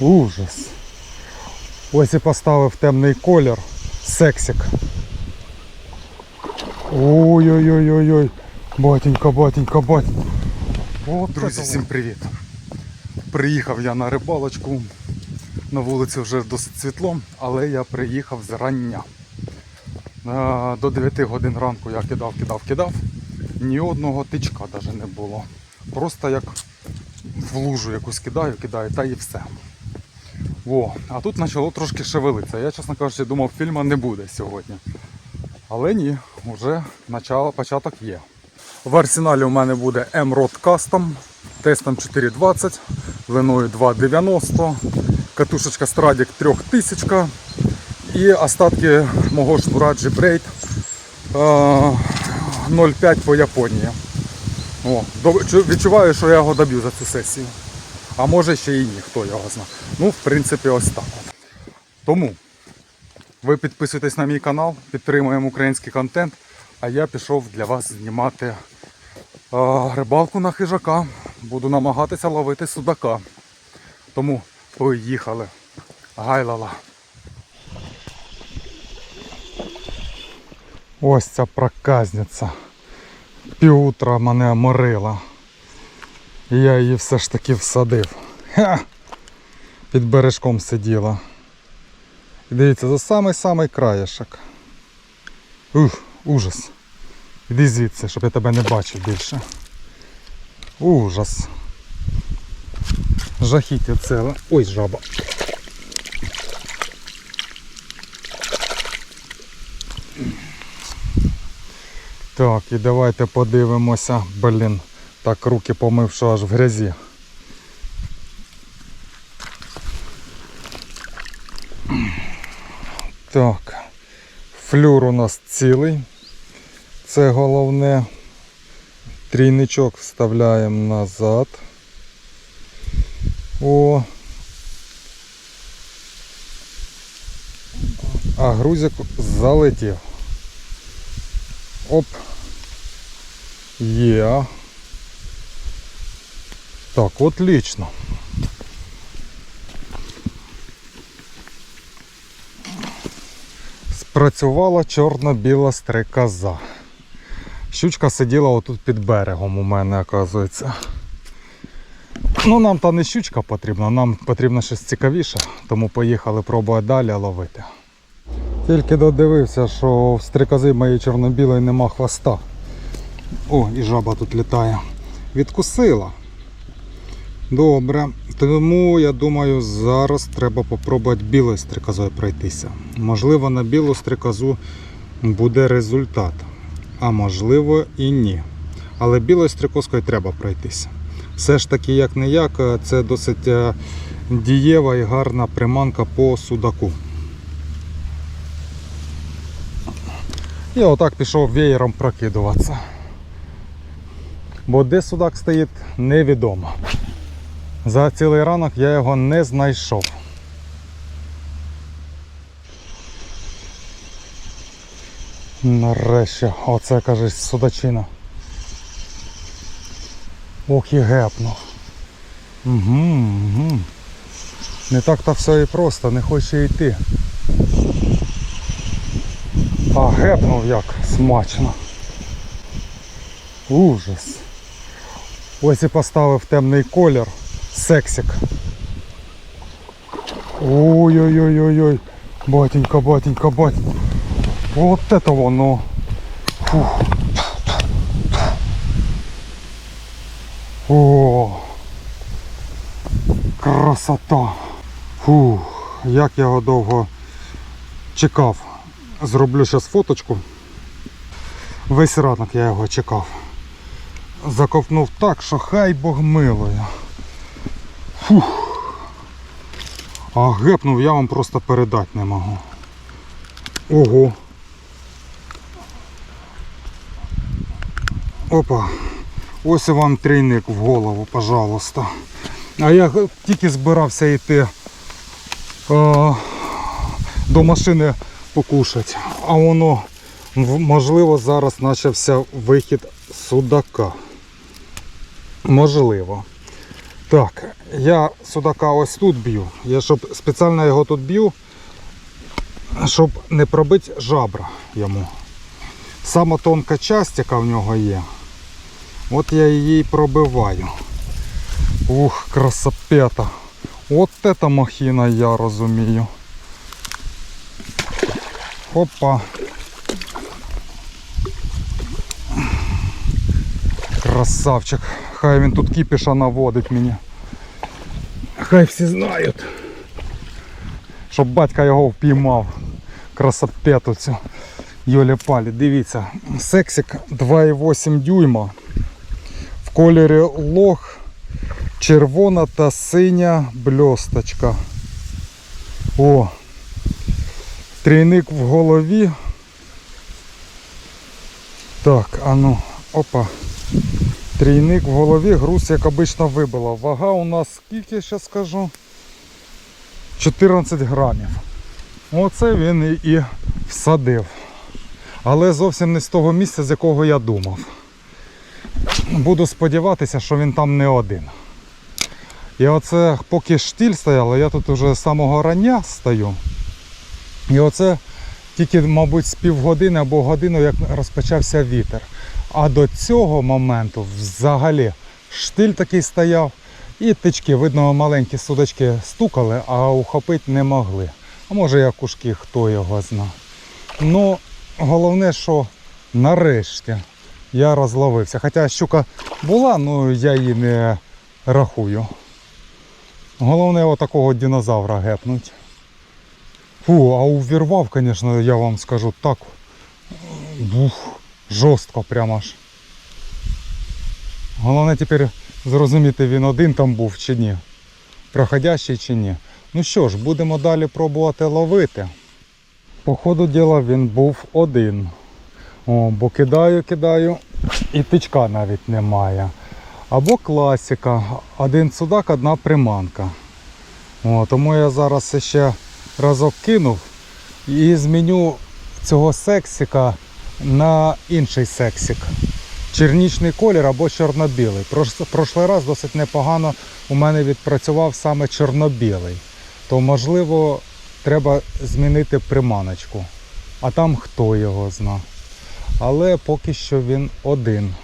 Ужас. Ось і поставив темний колір. Сексик. Ой-ой-ой-ой-ой. Батенька, батенька, батенька. О, друзі, всім привіт. Приїхав я на рибалочку. На вулиці вже досить світло, але я приїхав зрання. До 9 годин ранку я кидав, кидав, кидав. Ні одного тичка навіть не було. Просто як в лужу якусь кидаю, кидаю, та і все. Во, а тут почало трошки шевелитися. Я, чесно кажучи, думав, фільму не буде сьогодні. Але ні, вже начало, початок є. В арсеналі у мене буде M-Rod Custom, тестом 420, длиною 2,90, катушечка Stradic 3000 і остатки мого шнура G-Braid е, 0,5 по Японії. О, відчуваю, що я його доб'ю за цю сесію. А може ще і ні, хто його знає. Ну, в принципі, ось так. Тому ви підписуйтесь на мій канал, підтримуємо український контент, а я пішов для вас знімати е, рибалку на хижака. Буду намагатися ловити судака. Тому поїхали. Гайлала. Ось ця проказниця. Півутра мене морила. І я її все ж таки всадив. Ха! Під бережком сиділа. І дивіться, за самий-самий краєшок. Ух, ужас. Іди звідси, щоб я тебе не бачив більше. Ужас. Жахіття ціле. Ой, жаба. Так, і давайте подивимося. Блін, так руки помив, що аж в грязі. Так, флюр у нас цілий. Це головне. Трійничок вставляємо назад. О. А грузик залетів. Оп. Є. Так, отлично. Спрацювала чорно-біла стрекоза. Щучка сиділа отут під берегом у мене, оказується. Ну, нам та не щучка потрібна, нам потрібно щось цікавіше, тому поїхали пробувати далі ловити. Тільки додивився, що в стрекози моєї чорно-білої нема хвоста. О, і жаба тут літає. Відкусила. Добре. Тому я думаю, зараз треба попробувати білою стрекозою пройтися. Можливо, на білу стрекозу буде результат. А можливо і ні. Але білою стрекозкою треба пройтися. Все ж таки, як не як, це досить е, дієва і гарна приманка по судаку. І отак пішов веєром прокидуватися. Бо де судак стоїть, невідомо. За цілий ранок я його не знайшов. Нарешті, оце кажись судачина. Ох і гепнув. Угу, угу. Не так то все і просто, не хоче йти. А гепнув як смачно. Ужас. Ось і поставив темний колір. Сексик. Ой-ой-ой-ой-ой. Батенька, батенька, батенька. Вот это воно. Фух. О, красота. Фух, як я його довго чекав. Зроблю зараз фоточку. Весь ранок я його чекав. Заковтнув так, що хай Бог милує. Фух. А гепнув я вам просто передати не можу. Ого. Опа. Ось вам трійник в голову, пожалуйста. А я тільки збирався йти е, до машини покушати. А воно, можливо, зараз почався вихід судака. Можливо. Так, я судака ось тут б'ю. Я щоб спеціально його тут б'ю, щоб не пробити жабра йому. Сама тонка часть, яка в нього є. От я її пробиваю. Ух, красопета. От это махіна, я розумію. Опа. Красавчик. Хай він тут кіпіша наводить мені. Хай всі знають. Щоб батька його впіймав. Красопету цю. Йолі палі, дивіться. Сексик 2,8 дюйма. В кольорі лох, червона та синя бльосточка. О! Трійник в голові. Так, а ну, опа. Трійник в голові, груз, як обично вибила. Вага у нас скільки, ще скажу? 14 грамів. Оце він і, всадив. Але зовсім не з того місця, з якого я думав. Буду сподіватися, що він там не один. І оце поки штіль стояла, я тут уже з самого рання стою. І оце тільки, мабуть, з півгодини або годину, як розпочався вітер. А до цього моменту взагалі штиль такий стояв, і тички, видно, маленькі судочки стукали, а ухопити не могли. А може як ушки, хто його зна. Ну, головне, що нарешті я розловився. Хоча щука була, ну я її не рахую. Головне отакого динозавра гепнуть. Фу, а увірвав, звісно, я вам скажу так. Бух, жорстко прямо аж. Головне тепер зрозуміти, він один там був чи ні. Проходящий чи ні. Ну що ж, будемо далі пробувати ловити. По ходу діла він був один. О, бо кидаю, кидаю, і тичка навіть немає. Або класика. Один судак, одна приманка. О, тому я зараз ще разок кинув і зміню цього сексика на інший сексик. Чернічний колір або чорно-білий. Прош- Прошлий раз досить непогано у мене відпрацював саме чорно-білий. То можливо треба змінити приманочку. А там хто його зна. Але поки що він один.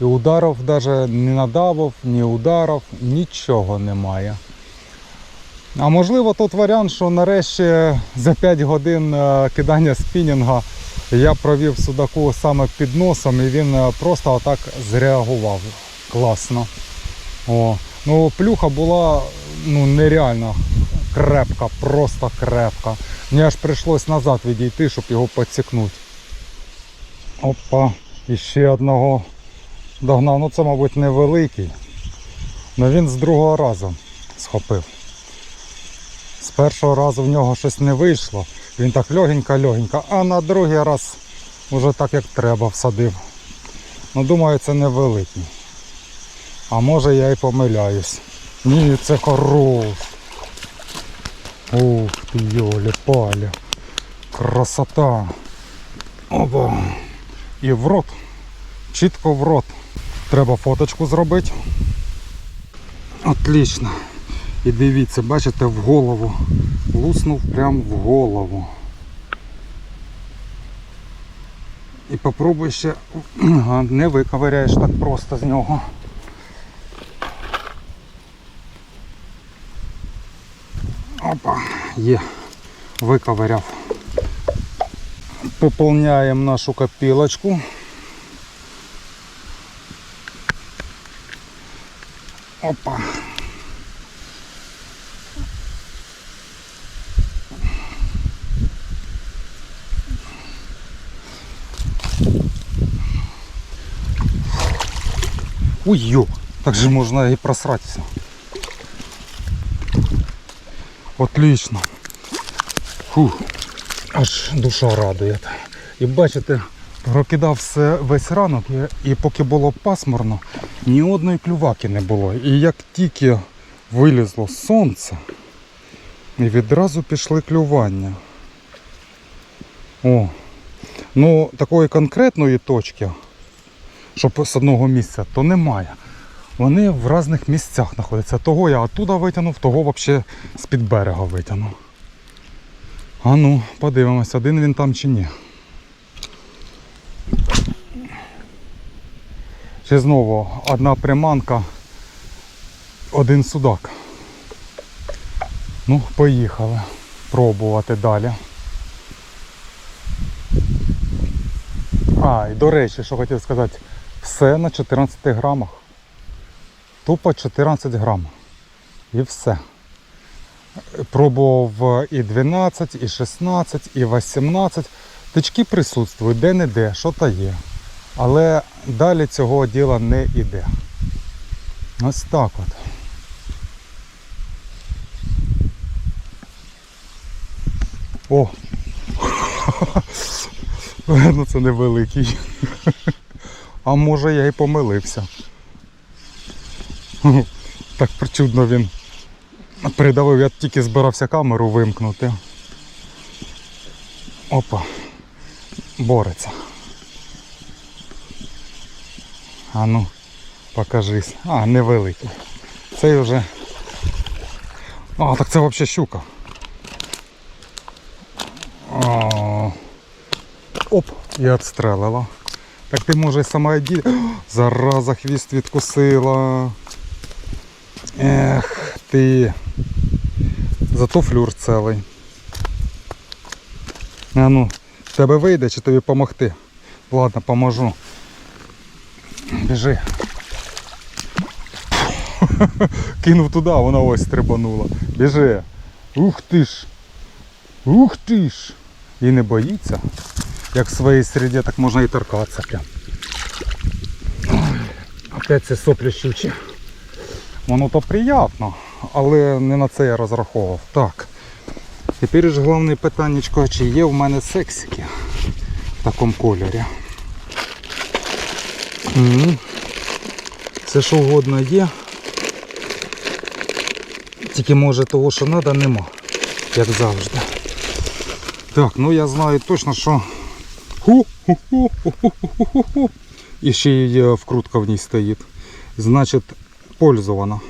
І ударів навіть не надавив, ні ударів, нічого немає. А можливо тут варіант, що нарешті за 5 годин е, кидання спінінга я провів судаку саме під носом і він е, просто отак зреагував. Класно. О. Ну, плюха була ну, нереально крепка, просто крепка. Мені аж прийшлось назад відійти, щоб його підсікнути. Опа, і ще одного догнав. Ну це, мабуть, невеликий. але він з другого разу схопив. З першого разу в нього щось не вийшло. Він так легенько-легенько, а на другий раз вже так як треба всадив. Ну думаю, це невеликий. А може я і помиляюсь. Ні, це хорош. Ух ти йолі палі. Красота. Опа. І в рот. Чітко в рот. Треба фоточку зробити. Отлично. І дивіться, бачите, в голову. Луснув прямо в голову. І попробуй ще не виковиряєш так просто з нього. Опа, є, виковиряв. Поповняємо нашу копілочку. Опа. Ой, ё, так же можно и просраться. Отлично. Фух, аж душа радує. І бачите, прокидав все весь ранок, і поки було пасмурно, ні одної клюваки не було. І як тільки вилізло сонце, і відразу пішли клювання. О, ну такої конкретної точки, щоб з одного місця, то немає. вони в різних місцях знаходяться. Того я оттуда витягнув, того взагалі з-під берега витягнув. А ну, подивимось, один він там чи ні. Ще знову одна приманка, один судак. Ну, поїхали пробувати далі. А, і до речі, що хотів сказати, все на 14 грамах. Тупо 14 грам. І все. Пробував і 12, і 16, і 18. Тички присутствують де-не-де, що то є. Але далі цього діла не йде. Ось так от. О! Ну це невеликий. А може я і помилився. Так причудно він придавив, я тільки збирався камеру вимкнути. Опа. Бореться. А ну, покажись. А, невеликий. Цей вже. А, так це взагалі щука. А, Оп, і відстрелила. Так ти може сама ді... Зараза хвіст відкусила. Ех ти. Зато флюр цілий. А ну, тебе вийде чи тобі допомогти? Ладно, поможу. Біжи. Кинув туди, вона ось стрибанула. Біжи. Ух ти ж. Ух ти ж. І не боїться. Як в своїй середі, так можна і торкатися прям. Опять це соплі щучі. Воно то приємно, але не на це я розраховував. Так. Тепер ж головне питаннячко, чи є в мене сексики в такому кольорі. Все що угодно є. Тільки може того, що треба, нема. Як завжди. Так, ну я знаю точно, що Ху-ху-ху-ху-ху-ху-ху. І ще й е, вкрутка в ній стоїть. Значить, пользована.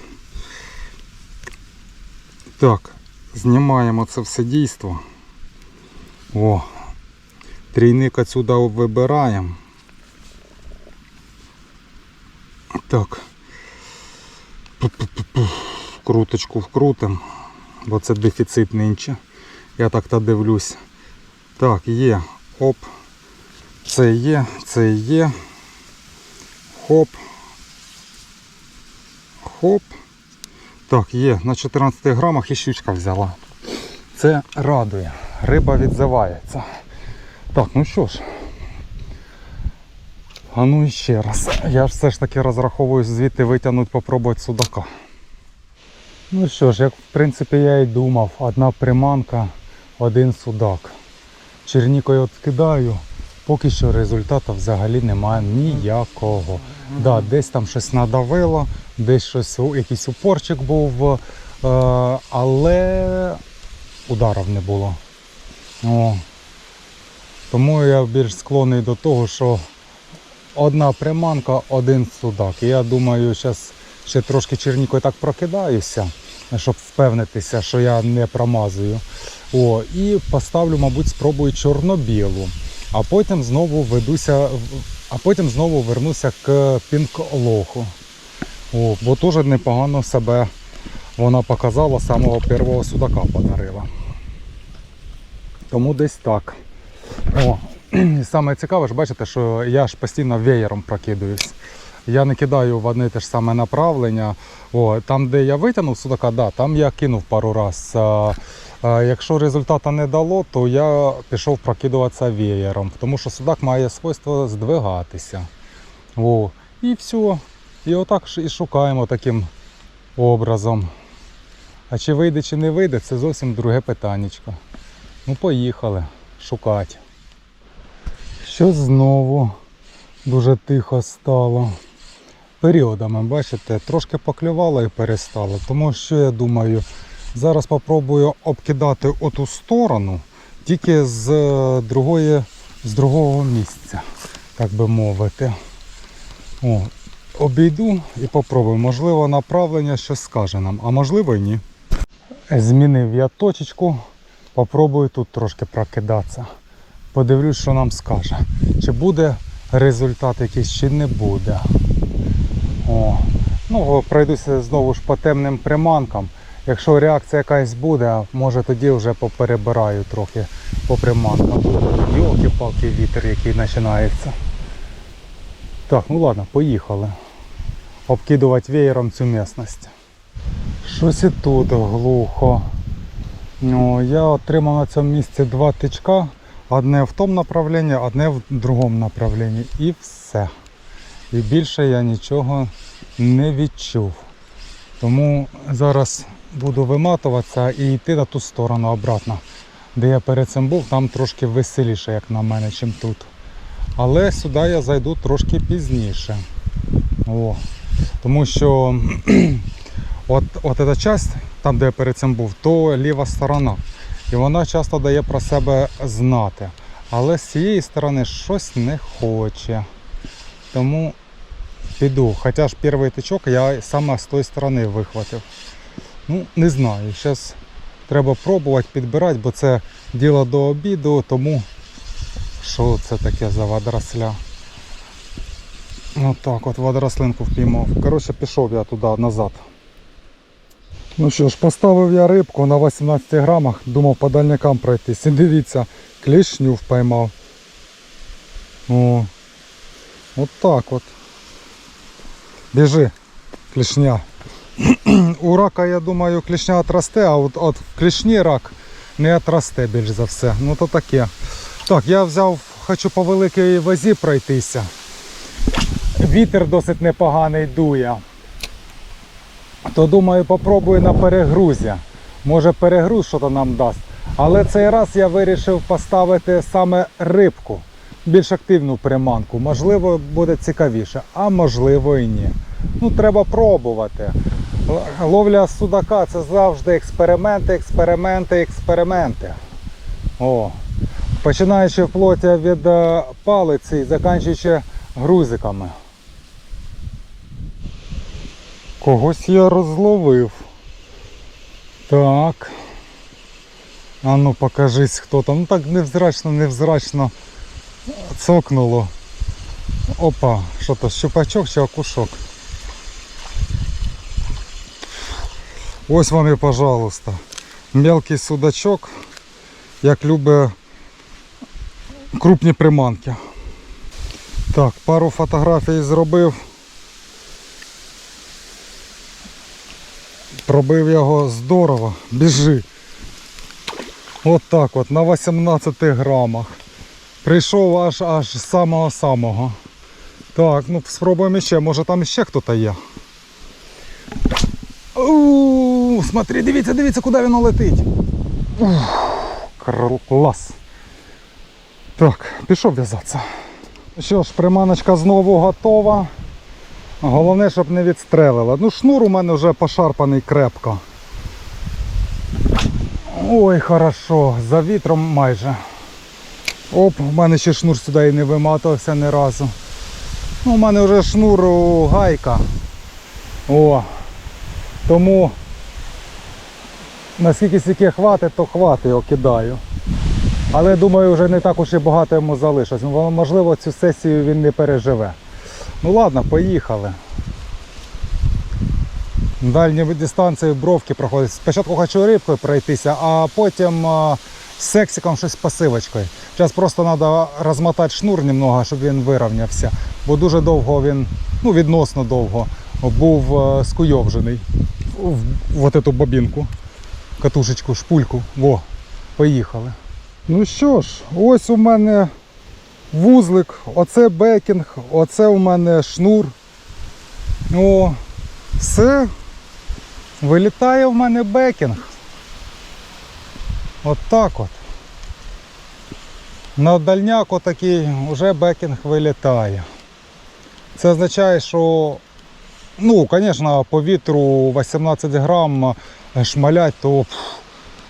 Так, знімаємо це все дійство. О, трійник отсюда вибираємо. Так. Пу-пу-пу-пу. Круточку вкрутим, бо це дефіцит нинче. Я так то дивлюсь. Так, є. Оп. Це є, це є. Хоп. Хоп. Так, є, на 14 грамах і щучка взяла. Це радує. Риба відзивається. Так, ну що ж. А ну і ще раз. Я ж все ж таки розраховую звідти витягнути, попробувати судака. Ну що ж, як в принципі я і думав, одна приманка, один судак. Чернікою от кидаю, поки що результату взагалі немає ніякого. Да, десь там щось надавило, десь щось, якийсь упорчик був, е, але ударів не було. О. Тому я більш склонний до того, що одна приманка, один судак. Я думаю, зараз ще трошки чернікою так прокидаюся, щоб впевнитися, що я не промазую. О, і поставлю, мабуть, спробую чорно-білу. А потім знову ведуся, а потім знову вернуся к пінк-лоху. Бо теж непогано себе вона показала, самого першого судака подарила. Тому десь так. О, і саме цікаве ж бачите, що я ж постійно веєром прокидуюсь. Я не кидаю в одне те ж саме направлення. О, там, де я витягнув судака, да, там я кинув пару раз. Якщо результату не дало, то я пішов прокидуватися веєром, тому що судак має свойство здвигатися. О, і все. І отак і шукаємо таким образом. А чи вийде, чи не вийде, це зовсім друге питаннячко. Ну, поїхали шукати. Щось знову дуже тихо стало. Періодами, бачите, трошки поклювало і перестало. Тому що я думаю, зараз спробую обкидати оту сторону, тільки з е, другої, з другого місця, так би мовити. О, обійду і попробую. Можливо, направлення щось скаже нам, а можливо і ні. Змінив я точечку, попробую тут трошки прокидатися. Подивлюсь, що нам скаже. Чи буде результат якийсь, чи не буде. О. Ну, пройдуся знову ж по темним приманкам. Якщо реакція якась буде, може тоді вже поперебираю трохи по приманкам. Йолки-палки вітер, який починається. Так, ну ладно, поїхали. Обкидувати веєром цю місцевість. Щось і тут глухо. Ну, я отримав на цьому місці два тичка. Одне в тому направленні, одне в другому направленні. І все. І більше я нічого не відчув. Тому зараз буду виматуватися і йти на ту сторону обратно. Де я перед цим був, там трошки веселіше, як на мене, чим тут. Але сюди я зайду трошки пізніше. О. Тому що от, от ця часть, там де я перед цим був, то ліва сторона. І вона часто дає про себе знати. Але з цієї сторони щось не хоче. Тому піду. Хоча ж перший тичок я саме з тої сторони вихватив. Ну, не знаю. Зараз треба пробувати підбирати, бо це діло до обіду, тому що це таке за водоросля. Отак от водорослинку впіймав. Коротше, пішов я туди назад. Ну що ж, поставив я рибку на 18 грамах, думав по дальнякам пройтись. І дивіться, клішню впіймав. О, от так от. Біжи, клішня. У рака, я думаю, клішня отрасте, а от, от в клішні рак не отрасте більш за все. Ну то таке. Так, я взяв, хочу по великій вазі пройтися. Вітер досить непоганий дує. То думаю, попробую на перегрузі. Може перегруз що-то нам дасть. Але цей раз я вирішив поставити саме рибку, більш активну приманку. Можливо, буде цікавіше, а можливо і ні. Ну, треба пробувати. Ловля судака це завжди експерименти, експерименти, експерименти. О. Починаючи вплоть від е, палиці і закінчуючи грузиками. Когось я розловив. Так. А ну покажись хто там. Ну так невзрачно, невзрачно цокнуло. Опа, що то, щупачок чи окушок? Ось вам і пожалуйста. Мелкий судачок, як любить крупні приманки. Так, пару фотографій зробив. Пробив його здорово, біжи. От так от, на 18 грамах. Прийшов аж аж з самого-самого. Так, ну спробуємо ще, може там ще хтось є. Ууу, смотри, дивіться, дивіться, куди він летить. Ух, клас. Так, пішов в'язатися. Що ж, приманочка знову готова. Головне, щоб не відстрелила. Ну, шнур у мене вже пошарпаний крепко. Ой, хорошо, за вітром майже. Оп, у мене ще шнур сюди і не виматувався ні разу. Ну, у мене вже шнур гайка. О. Тому наскільки стільки хватить, то хватить його кидаю. Але думаю, вже не так уж і багато йому залишилось. Можливо, цю сесію він не переживе. Ну ладно, поїхали. Дальні дистанції бровки проходять. Спочатку хочу рибкою пройтися, а потім з сексиком щось з пасивочкою. Зараз просто треба розмотати шнур немного, щоб він вирівнявся. Бо дуже довго він, ну відносно довго, був е, скуйовжений в, в от эту бобінку, катушечку, шпульку. Во, поїхали. Ну що ж, ось у мене вузлик, оце бекінг, оце у мене шнур. О, все. Вилітає в мене бекінг. От так от. На дальняк отакий вже бекінг вилітає. Це означає, що, ну, звісно, по вітру 18 грам шмалять, то,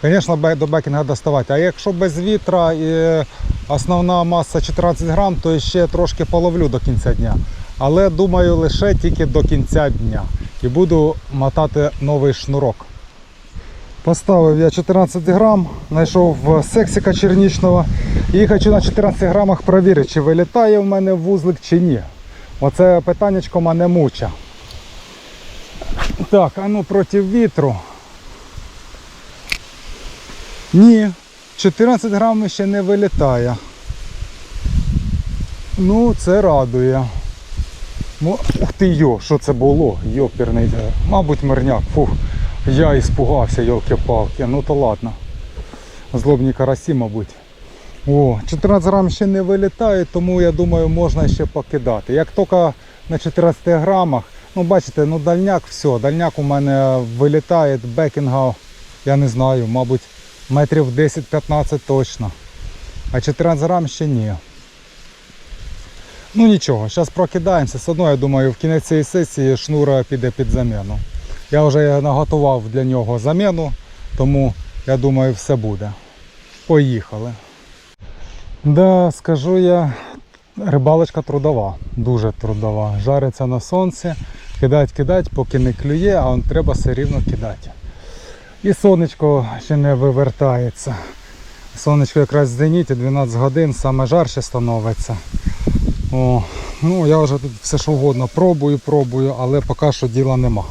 звісно, до бекінга доставати. А якщо без вітра і основна маса 14 грам, то ще трошки половлю до кінця дня. Але думаю, лише тільки до кінця дня. І буду мотати новий шнурок. Поставив я 14 грам, знайшов сексика чернічного і хочу на 14 грамах перевірити, чи вилітає в мене вузлик чи ні. Оце питаннячко мене муча. Так, а ну проти вітру. Ні, 14 грамів ще не вилітає. Ну, це радує. Ну, Ух ти йо, що це було? Йоперний. Мабуть, мирняк. Фух, я іспугався, йолки-палки. Ну то ладно. Злобні карасі, мабуть. О, 14 грам ще не вилітає, тому я думаю, можна ще покидати. Як тільки на 14 грамах, ну бачите, ну дальняк, все, дальняк у мене вилітає бекінга, я не знаю, мабуть, метрів 10-15 точно. А 14 грам ще ні. Ну нічого, зараз прокидаємося. Все одно, я думаю, в кінець цієї сесії шнура піде під заміну. Я вже наготував для нього заміну, тому я думаю, все буде. Поїхали. Да, скажу я, рибалочка трудова, дуже трудова. Жариться на сонці, кидать, кидать, поки не клює, а он треба все рівно кидати. І сонечко ще не вивертається. Сонечко якраз в зеніті 12 годин, саме жарче становиться. О, ну я вже тут все що угодно пробую, пробую, але поки що діла нема.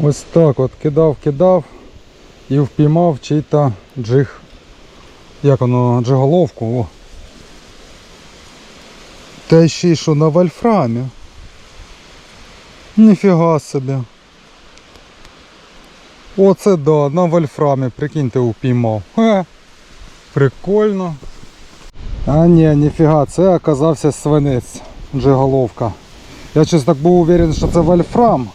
Ось так от кидав, кидав і впіймав чий-то джиг. Як воно, джиголовку. О. Та ще й що на вольфрамі. Ніфіга собі. Оце да, на вольфрамі, прикиньте, упіймав. Ха, прикольно. А ні, ніфіга, це оказався свинець, джиголовка. Я щось так був уверен, що це вольфрам.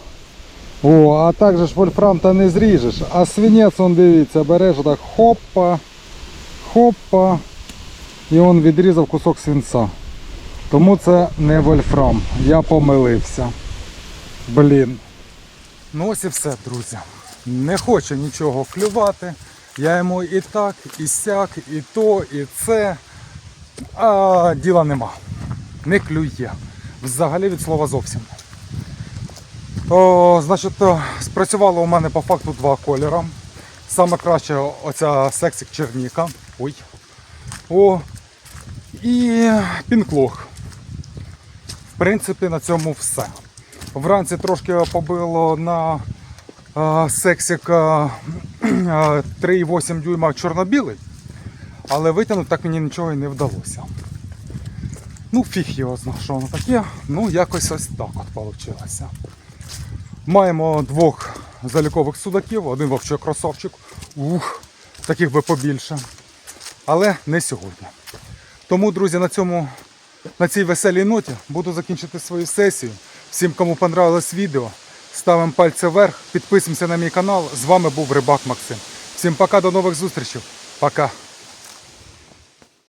О, а так же вольфрам та не зріжеш. А свинець, он дивіться, береш так хопа, хопа. І он відрізав кусок свинця. Тому це не вольфрам. Я помилився. Блін. Ну ось і все, друзі. Не хоче нічого клювати. Я йому і так, і сяк, і то, і це. А діла нема. Не клює. Взагалі від слова зовсім. О, значить, спрацювало у мене по факту два кольори. Саме краще оця сексик черніка. Ой. О. І пінклог. В принципі, на цьому все. Вранці трошки побило на а, сексик а, 3,8 дюйма чорно-білий, але витягнути так мені нічого і не вдалося. Ну, фіг його знав, що воно таке. Ну, якось ось так от вийшло. Маємо двох залікових судаків, один вовчий кросовчик. Ух, таких би побільше. Але не сьогодні. Тому, друзі, на цьому на цій веселій ноті буду закінчити свою сесію. Всім, кому понравилось відео, ставимо пальці вверх, підписуємося на мій канал. З вами був Рибак Максим. Всім пока, до нових зустрічей. Пока.